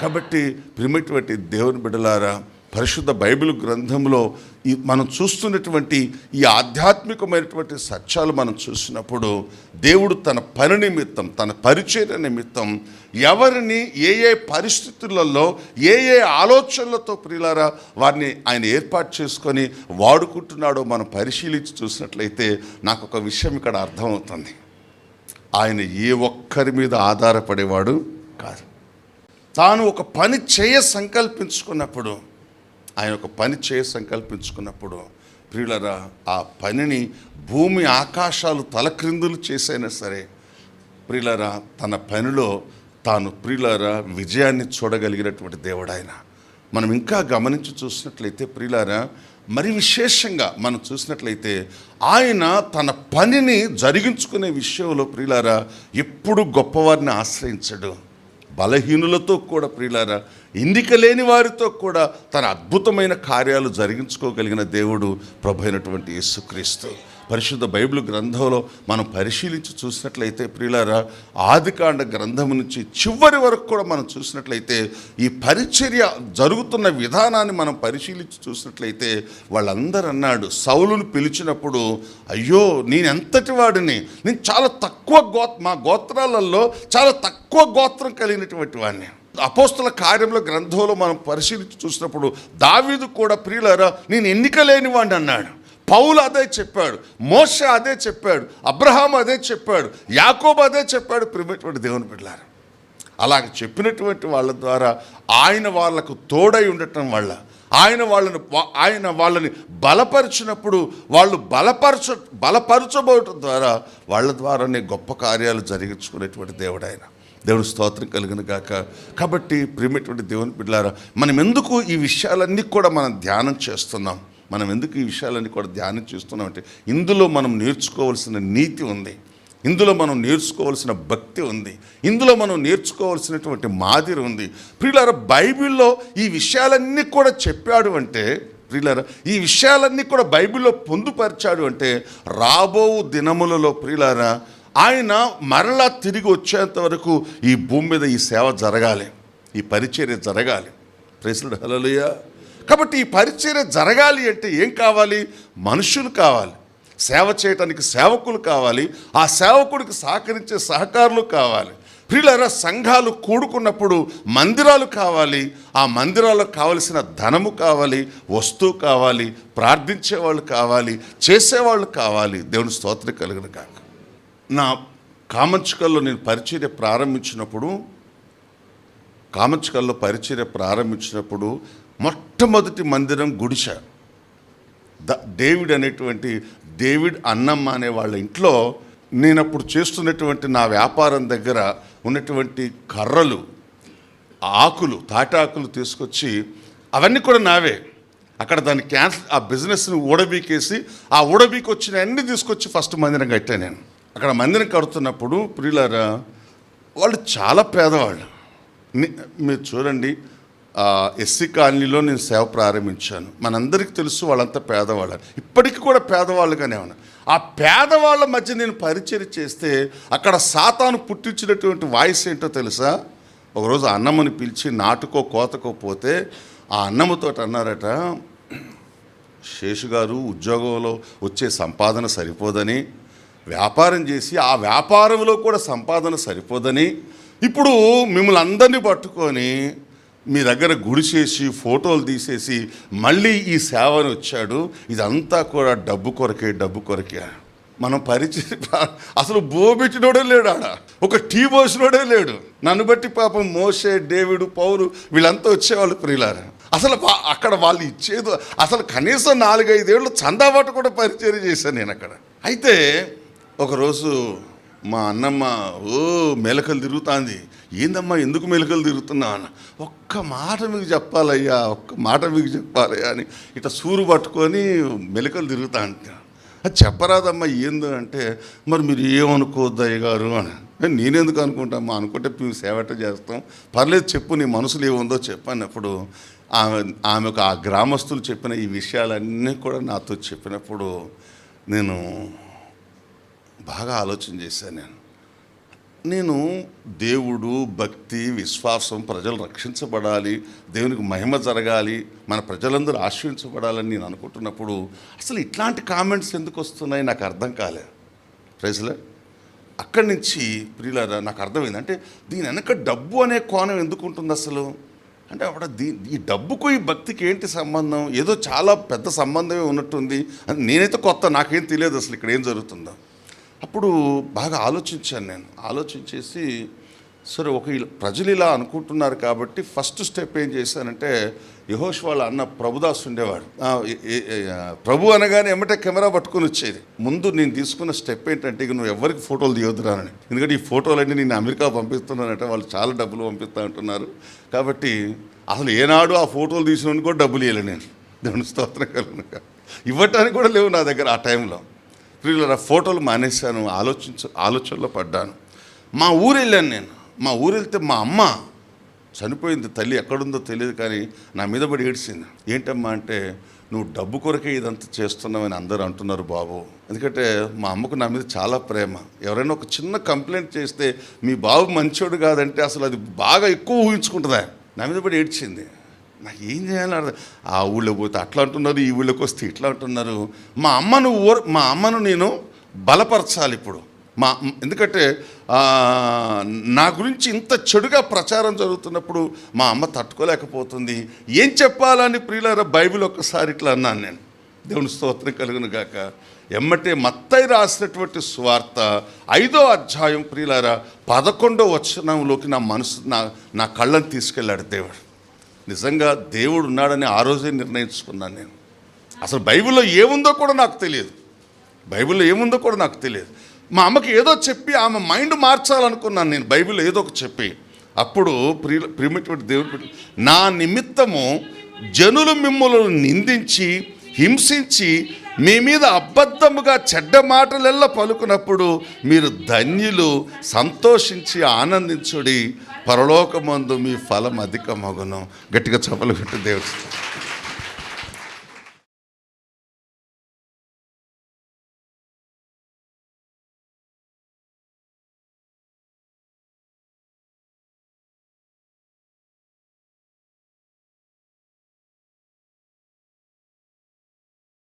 కాబట్టి ప్రిమటువంటి దేవుని బిడలారా పరిశుద్ధ బైబిల్ గ్రంథంలో ఈ మనం చూస్తున్నటువంటి ఈ ఆధ్యాత్మికమైనటువంటి సత్యాలు మనం చూసినప్పుడు దేవుడు తన పని నిమిత్తం తన పరిచయ నిమిత్తం ఎవరిని ఏ ఏ పరిస్థితులలో ఏ ఏ ఆలోచనలతో ప్రియులారా వారిని ఆయన ఏర్పాటు చేసుకొని వాడుకుంటున్నాడో మనం పరిశీలించి చూసినట్లయితే నాకు ఒక విషయం ఇక్కడ అర్థమవుతుంది. ఆయన ఏ ఒక్కరి మీద ఆధారపడేవాడు? తాను ఒక పని చేయ సంకల్పించుకున్నప్పుడు ఆయన ఒక పని చేయ సంకల్పించుకున్నప్పుడు ప్రియులరా ఆ పనిని భూమి ఆకాశాలు తలక్రిందులు చేసైనా సరే ప్రియులరా తన పనిలో తాను ప్రియులరా విజయాన్ని చూడగలిగినటువంటి దేవుడు ఆయన మనం ఇంకా గమనించి చూసినట్లయితే ప్రియులారా మరి విశేషంగా మనం చూసినట్లయితే ఆయన తన పనిని జరిగించుకునే విషయంలో ప్రియులారా ఎప్పుడు గొప్పవారిని ఆశ్రయించడు. బలహీనులతో కూడా ప్రియులారా ఎన్నిక లేని వారితో కూడా తన అద్భుతమైన కార్యాలు జరిగించుకోగలిగిన దేవుడు ప్రభు అయినటువంటి యేసుక్రీస్తు. పరిశుద్ధ బైబిల్ గ్రంథంలో మనం పరిశీలించి చూసినట్లయితే ప్రియులారా ఆదికాండ గ్రంథం నుంచి చివరి వరకు కూడా మనం చూసినట్లయితే ఈ పరిచర్య జరుగుతున్న విధానాన్ని మనం పరిశీలించి చూసినట్లయితే వాళ్ళందరూ అన్నాడు సౌలును పిలిచినప్పుడు అయ్యో నేను ఎంతటి వాడిని? నేను చాలా తక్కువ గో మా గోత్రాలలో చాలా తక్కువ గోత్రం కలిగినటువంటి వాడిని. అపోస్తుల కార్యంలో గ్రంథంలో మనం పరిశీలించి చూసినప్పుడు దావీదు కూడా ప్రియులరా నేను ఎన్నిక లేని వాడిని అన్నాడు. పౌలు అదే చెప్పాడు మోష అదే చెప్పాడు అబ్రహాం అదే చెప్పాడు యాకోబ్ అదే చెప్పాడు ప్రిమేటువంటి దేవుని బిడ్డారు అలాగ చెప్పినటువంటి వాళ్ళ ద్వారా ఆయన వాళ్ళకు తోడై ఉండటం వల్ల ఆయన వాళ్ళని ఆయన వాళ్ళని బలపరిచినప్పుడు వాళ్ళు బలపరచ బలపరచబోవటం ద్వారా వాళ్ళ ద్వారానే గొప్ప కార్యాలు జరిగించుకునేటువంటి దేవుడు ఆయన. దేవుని స్తోత్రం కలిగిన గాక. కాబట్టి ప్రియమైనటువంటి దేవుని బిడ్డారా మనం ఎందుకు ఈ విషయాలన్నీ కూడా మనం ధ్యానం చేస్తున్నాం? మనం ఎందుకు ఈ విషయాలన్నీ కూడా ధ్యానం చేస్తున్నాం అంటే ఇందులో మనం నేర్చుకోవాల్సిన నీతి ఉంది. ఇందులో మనం నేర్చుకోవాల్సిన భక్తి ఉంది. ఇందులో మనం నేర్చుకోవాల్సినటువంటి మాదిరి ఉంది. ప్రియులారా బైబిల్లో ఈ విషయాలన్నీ కూడా చెప్పాడు అంటే ప్రియులారా ఈ విషయాలన్నీ కూడా బైబిల్లో పొందుపరిచాడు అంటే రాబో దినములలో ప్రియులారా ఆయన మరలా తిరిగి వచ్చేంత వరకు ఈ భూమి మీద ఈ సేవ జరగాలి. ఈ పరిచర్య జరగాలి. ప్రెసిడెంట్ హలలుయా కాబట్టి ఈ పరిచర్య జరగాలి అంటే ఏం కావాలి? మనుషులు కావాలి. సేవ చేయటానికి సేవకులు కావాలి. ఆ సేవకుడికి సహకరించే సహకారులు కావాలి. ప్రియులరా సంఘాలు కూడుకున్నప్పుడు మందిరాలు కావాలి. ఆ మందిరాలకు కావలసిన ధనము కావాలి. వస్తువు కావాలి. ప్రార్థించే వాళ్ళు కావాలి. చేసేవాళ్ళు కావాలి. దేవుని స్తోత్రం కలిగిన కాక నా కామంచికల్లో నేను పరిచర్య ప్రారంభించినప్పుడు కామంచికల్లో పరిచర్య ప్రారంభించినప్పుడు మొట్టమొదటి మందిరం గుడిస ద డేవిడ్ అనేటువంటి డేవిడ్ అన్నమ్మ అనే వాళ్ళ ఇంట్లో నేను అప్పుడు చేస్తున్నటువంటి నా వ్యాపారం దగ్గర ఉన్నటువంటి కర్రలు ఆకులు తాటాకులు తీసుకొచ్చి అవన్నీ కూడా నావే. అక్కడ దాన్ని క్యాన్సిల్ ఆ బిజినెస్ని ఊడబీకేసి ఆ ఊడబీకి వచ్చిన అన్ని తీసుకొచ్చి ఫస్ట్ మందిరం కట్టాను నేను. అక్కడ మందిరం కడుతున్నప్పుడు ప్రియులారా వాళ్ళు చాలా పేదవాళ్ళు. మీరు చూడండి ఎస్సీ కాలనీలో నేను సేవ ప్రారంభించాను. మనందరికీ తెలుసు వాళ్ళంతా పేదవాళ్ళు. ఇప్పటికీ కూడా పేదవాళ్ళుగానే ఉన్నారు. ఆ పేదవాళ్ళ మధ్య నేను పరిచయం చేస్తే అక్కడ సాతాను పుట్టించినటువంటి వాయిస్ ఏంటో తెలుసా? ఒకరోజు అన్నమ్మని పిలిచి నాటుకో కోతకో పోతే ఆ అన్నమ్మతో అన్నారట శేషు గారు ఉద్యోగంలో వచ్చే సంపాదన సరిపోదని వ్యాపారం చేసి ఆ వ్యాపారంలో కూడా సంపాదన సరిపోదని ఇప్పుడు మిమ్మల్ని అందరినీ పట్టుకొని మీ దగ్గర గుడిసేసి ఫోటోలు తీసేసి మళ్ళీ ఈ సేవని వచ్చాడు. ఇదంతా కూడా డబ్బు కొరకే డబ్బు కొరకే. మనం పరిచయం అసలు బోబెట్టినోడే లేడు ఆడ. ఒక టీ పోసినోడే లేడు. నన్ను బట్టి పాపం మోసే డేవిడ్ పౌరు వీళ్ళంతా వచ్చేవాళ్ళు ప్రియులారా. అసలు అక్కడ వాళ్ళు ఇచ్చేది అసలు కనీసం నాలుగైదేళ్ళు చందాబాటు కూడా పరిచయం చేశాను నేను అక్కడ అయితే ఒకరోజు మా అన్నమ్మ ఓ మెలకలు తిరుగుతుంది. ఏందమ్మా ఎందుకు మెలకలు తిరుగుతున్నా? అన్న. ఒక్క మాట మీకు చెప్పాలయ్యా ఒక్క మాట మీకు చెప్పాలయ్యా అని ఇట్లా సూరు పట్టుకొని మెలకలు తిరుగుతా అంట. అది చెప్పరాదమ్మా ఏందో అంటే మరి మీరు ఏమనుకోవద్దు అయ్యగారు అని "ఏ, నేనెందుకు అనుకుంటామా అనుకుంటే మేము సేవట చేస్తాం? పర్లేదు చెప్పు నీ మనసులో ఏముందో చెప్పన్నప్పుడు ఆమె ఆమెకు ఆ గ్రామస్తులు చెప్పిన ఈ విషయాలన్నీ కూడా నాతో చెప్పినప్పుడు నేను బాగా ఆలోచన చేశాను నేను. నేను దేవుడు భక్తి విశ్వాసం ప్రజలు రక్షించబడాలి దేవునికి మహిమ జరగాలి మన ప్రజలందరూ ఆశ్రయించబడాలని నేను అనుకుంటున్నప్పుడు అసలు ఇట్లాంటి కామెంట్స్ ఎందుకు వస్తున్నాయి నాకు అర్థం కాలే. ప్రైజ్లే అక్కడి నుంచి ప్రియులారా నాకు అర్థమైంది. అంటే దీని వెనక డబ్బు అనే కోణం ఎందుకు ఉంటుంది అసలు? అంటే అప్పుడు దీ ఈ డబ్బుకు ఈ భక్తికి ఏంటి సంబంధం? ఏదో చాలా పెద్ద సంబంధమే ఉన్నట్టుంది. అని నేనైతే కొత్త నాకేం తెలియదు అసలు ఇక్కడ ఏం జరుగుతుందో. అప్పుడు బాగా ఆలోచించాను నేను. ఆలోచించేసి సరే ఒక ఇలా- ప్రజలు ఇలా అనుకుంటున్నారు కాబట్టి ఫస్ట్ స్టెప్ ఏం చేశానంటే యహోష్ వాళ్ళ అన్న ప్రభుదాస్ ఉండేవాడు. ప్రభు అనగానే ఎమ్మటే కెమెరా పట్టుకొని వచ్చేది. ముందు నేను తీసుకున్న స్టెప్ ఏంటంటే ఇక నువ్వు ఎవరికి ఫోటోలు తీయొద్దురానని ఎందుకంటే ఈ ఫోటోలన్నీ నేను అమెరికా పంపిస్తున్నానంటే వాళ్ళు చాలా డబ్బులు పంపిస్తా అంటున్నారు. కాబట్టి అసలు ఏనాడు ఆ ఫోటోలు తీసినందుకు కూడా డబ్బులు ఇవ్వలే నేను. దేవుని స్తోత్రం కలుగునుగా ఇవ్వటానికి కూడా లేవు నా దగ్గర ఆ టైంలో. ప్రియుల ఫోటోలు మానేశాను ఆలోచించ ఆలోచనలో పడ్డాను. మా ఊరు వెళ్ళాను నేను. మా ఊరు వెళ్తే మా అమ్మ చనిపోయింది తల్లి ఎక్కడుందో తెలియదు కానీ నా మీద పడి ఏడ్చింది. ఏంటమ్మా అంటే నువ్వు డబ్బు కొరకే ఇదంతా చేస్తున్నావని అందరూ అంటున్నారు బాబు. ఎందుకంటే మా అమ్మకు నా మీద చాలా ప్రేమ. ఎవరైనా ఒక చిన్న కంప్లైంట్ చేస్తే మీ బాబు మంచోడు కాదంటే అసలు అది బాగా ఎక్కువ ఊహించుకుంటుందా? నా మీద పడి ఏడ్చింది. నాకు ఏం చేయాలని అర్థం? ఆ ఊళ్ళో పోతే అట్లా అంటున్నారు ఈ ఊళ్ళోకి వస్తే ఇట్లా అంటున్నారు. మా అమ్మను ఓర్ మా అమ్మను నేను బలపరచాలి ఇప్పుడు. మా ఎందుకంటే నా గురించి ఇంత చెడుగా ప్రచారం జరుగుతున్నప్పుడు మా అమ్మ తట్టుకోలేకపోతుంది. ఏం చెప్పాలని ప్రియులారా బైబిల్ ఒక్కసారి ఇట్లా అన్నాను నేను. దేవుని స్తోత్రం కలుగును గాక. ఎమ్మటే మత్తయి రాసినటువంటి స్వార్త ఐదో అధ్యాయం ప్రియులారా పదకొండో వచనంలోకి నా మనసు నా నా కళ్ళను తీసుకెళ్ళాడు దేవుడు. నిజంగా దేవుడు ఉన్నాడని ఆ రోజే నిర్ణయించుకున్నాను నేను. అసలు బైబిల్లో ఏముందో కూడా నాకు తెలియదు. బైబిల్లో ఏముందో కూడా నాకు తెలియదు. మా అమ్మకి ఏదో చెప్పి ఆమె మైండ్ మార్చాలనుకున్నాను నేను బైబిల్లో ఏదో ఒకటి చెప్పి. అప్పుడు ప్రియ ప్రియమైనటువంటి దేవుడు నా నిమిత్తము జనులు మిమ్మల్ని నిందించి హింసించి మీ మీద అబద్ధముగా చెడ్డ మాటలెల్లా పలుకున్నప్పుడు మీరు ధన్యులు సంతోషించి ఆనందించుడి పరలోకమందు మీ ఫలం అధికమగును. గట్టిగా చపలు పెట్టి దేవుడు